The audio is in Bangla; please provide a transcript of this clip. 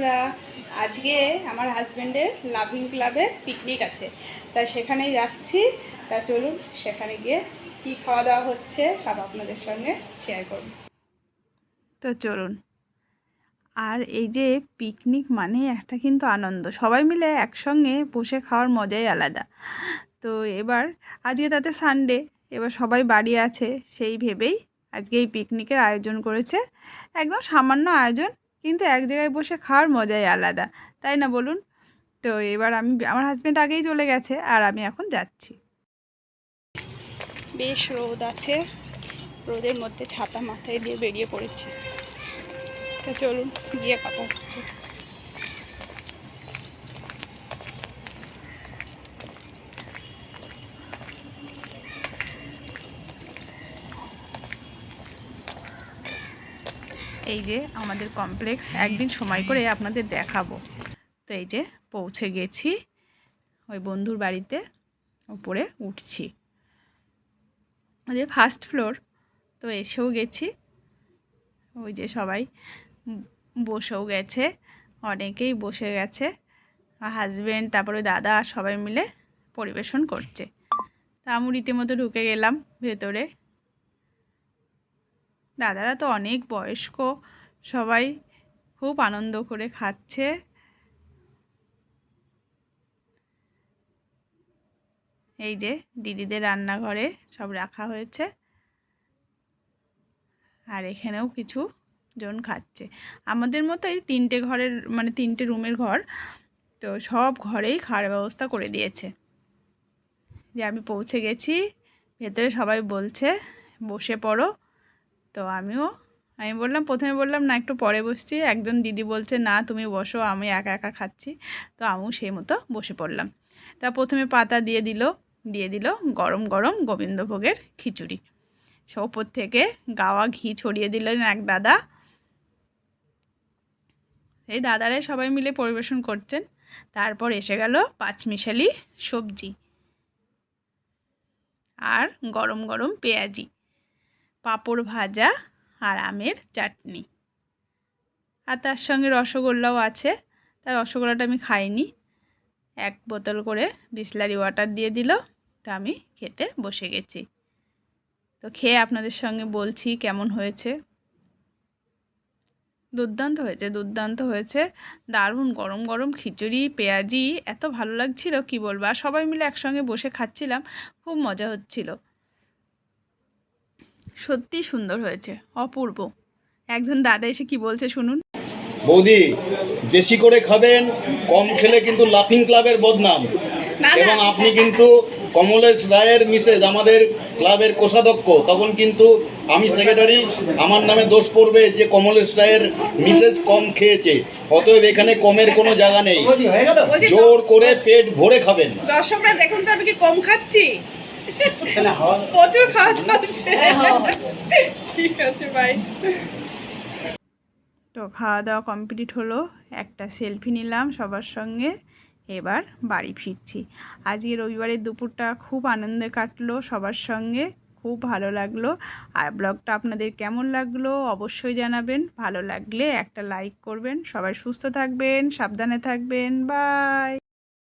বন্ধুরা, আজকে আমার হাজব্যান্ডের লাভিং ক্লাবে পিকনিক আছে। তা সেখানেই যাচ্ছি। তা চলুন, সেখানে গিয়ে কী খাওয়া দাওয়া হচ্ছে সব আপনাদের সঙ্গে শেয়ার করব। তো চলুন। আর এই যে পিকনিক মানে একটা কিন্তু আনন্দ। সবাই মিলে একসঙ্গে বসে খাওয়ার মজাই আলাদা। তো এবার, আজকে তাতে সানডে এবার সবাই বাড়ি আছে, সেই ভেবেই আজকে এই পিকনিকের আয়োজন করেছে। একদম সামান্য আয়োজন কিন্তু এক জায়গায় বসে খাওয়ার মজাই আলাদা, তাই না বলুন? তো এবার আমি, আমার হাজব্যান্ড আগেই চলে গেছে আর আমি এখন যাচ্ছি। বেশ রোদ আছে, রোদের মধ্যে ছাতা মাথায় দিয়ে বেরিয়ে পড়েছি। তো চলুন, গিয়ে কথা হচ্ছে। এই যে আমাদের কমপ্লেক্স একদিন সময় করে আপনাদের দেখাবো। তো এই যে পৌঁছে গেছি, ওই বন্ধুর বাড়িতে উপরে উঠছি। যে ফার্স্ট ফ্লোর তো এসেও গেছি। ওই যে সবাই বসেও গেছে, অনেকেই বসে গেছে। হাজব্যান্ড তারপরে দাদা, সবাই মিলে পরিবেশন করছে। তা আমি রীতিমতো ঢুকে গেলাম ভেতরে। দাদারা তো অনেক বয়স্ক, সবাই খুব আনন্দ করে খাচ্ছে। এই যে দিদিদের রান্নাঘরে সব রাখা হয়েছে। আর এখানেও কিছু জন খাচ্ছে। আমাদের মতোই তিনটে ঘরের মানে তিনটে রুমের ঘর তো সব ঘরেই খাওয়ার ব্যবস্থা করে দিয়েছে। যে আমি পৌঁছে গেছি, ভেতরে সবাই বলছে, বসে পড়ো। তো আমিও, আমি বললাম, প্রথমে বললাম, না, একটু পরে বসছি। একজন দিদি বলছে, না, তুমি বসো, আমি একা একা খাচ্ছি। তো আমিও সেই মতো বসে পড়লাম। তা প্রথমে পাতা দিয়ে দিল দিয়ে দিল গরম গরম গোবিন্দভোগের খিচুড়ি। সে ওপর থেকে গাওয়া ঘি ছড়িয়ে দিলেন এক দাদা। এই দাদারে সবাই মিলে পরিবেশন করছেন। তারপর এসে গেল পাঁচমিশালি সবজি আর গরম গরম পেঁয়াজি। পাঁপড় ভাজা আর আমের চাটনি। আর তার সঙ্গে রসগোল্লাও আছে। তার রসগোল্লাটা আমি খাইনি। এক বোতল করে বিসলারি ওয়াটার দিয়ে দিল। তো আমি খেতে বসে গেছি। তো খেয়ে আপনাদের সঙ্গে বলছি কেমন হয়েছে। দুর্দান্ত হয়েছে দুর্দান্ত হয়েছে। দারুণ গরম গরম খিচুড়ি, পেঁয়াজি, এত ভালো লাগছিল, কি বলব? আর সবাই মিলে একসঙ্গে বসে খাচ্ছিলাম। খুব মজা হচ্ছিল। সত্যি সুন্দর হয়েছে অপূর্ব। একজন দাদা এসে কি বলছে শুনুন। বৌদি বেশি করে খাবেন কম খেলে কিন্তু লাফিং ক্লাবের বদনাম। না, না। এবং আপনি কিন্তু কমলেশ রায়ের মিসেজ আমাদের ক্লাবের কোষাধ্যক্ষ তখন কিন্তু আমি সেক্রেটারি আমার নামে দোষ পড়বে যে কমলেশ রায়ের মিসেস কম খেয়েছে। অতএব এখানে কমের কোনো জায়গা নেই। জোর করে পেট ভরে খাবেন। দর্শকরা দেখুন তো আমি কি কম খাচ্ছি। প্রচুর খাওয়া চলছে। ঠিক আছে ভাই? তো খাওয়া দাওয়া কমপ্লিট হলো একটা সেলফি নিলাম সবার সঙ্গে এবার বাড়ি ফিরছি। আজকে রবিবারের দুপুরটা খুব আনন্দে কাটলো সবার সঙ্গে খুব ভালো লাগল। আর ব্লগটা আপনাদের কেমন লাগল অবশ্যই জানাবেন। ভালো লাগলে একটা লাইক করবেন সবাই সুস্থ থাকবেন সাবধানে থাকবেন বাই।